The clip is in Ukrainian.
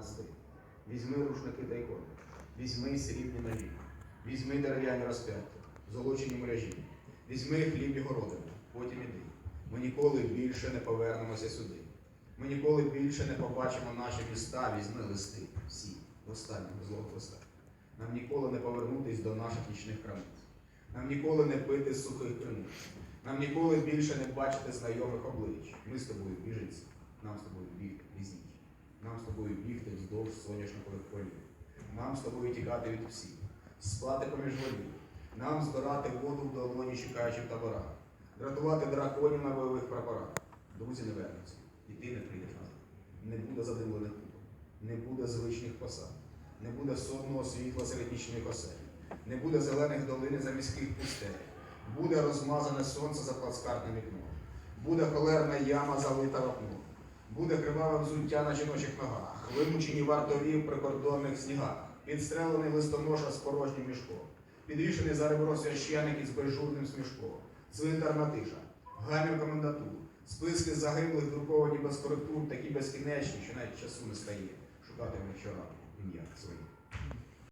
монастир. Візьми рушники та ікони, візьми срібні ножі, візьми дерев'яні розп'яття, золочені мряжі, візьми хліб і городину, потім іди. Ми ніколи більше не повернемося сюди. Ми ніколи більше не побачимо наші міста, візьми листи, всі, останнього злого листа. Нам ніколи не повернутись до наших нічних крамниць. Нам ніколи не пити сухих криниць. Нам ніколи більше не бачити знайомих облич. Ми з тобою біженці, нам з тобою бігти візніше. Нам з тобою бігти вздовж соняшникових полів. Нам з тобою тікати від всіх, спати поміж волів. Нам збирати воду в долоні, чекаючи в таборах, дратувати драконів на бойових прапорах. Друзі не вернуться, і ти не прийдеш назад. Не буде задимлених кубок, не буде звичних посад, не буде сонного світла серед нічних осель, не буде зелених долин за міських пустель, буде розмазане сонце за плацкартним вікном, буде холерна яма залита вапном, буде криваве взуття на жіночих ногах, вимучені вартові в прикордонних снігах, підстрелений листоноша з порожнім мішком, підвішений за ребро священик із безжурним смішком, цвинтарна тиша, гамір комендатур, списки загиблих друковані без коректур, такі безкінечні, що навіть часу не стає шукати в них щоранку ім'я своє.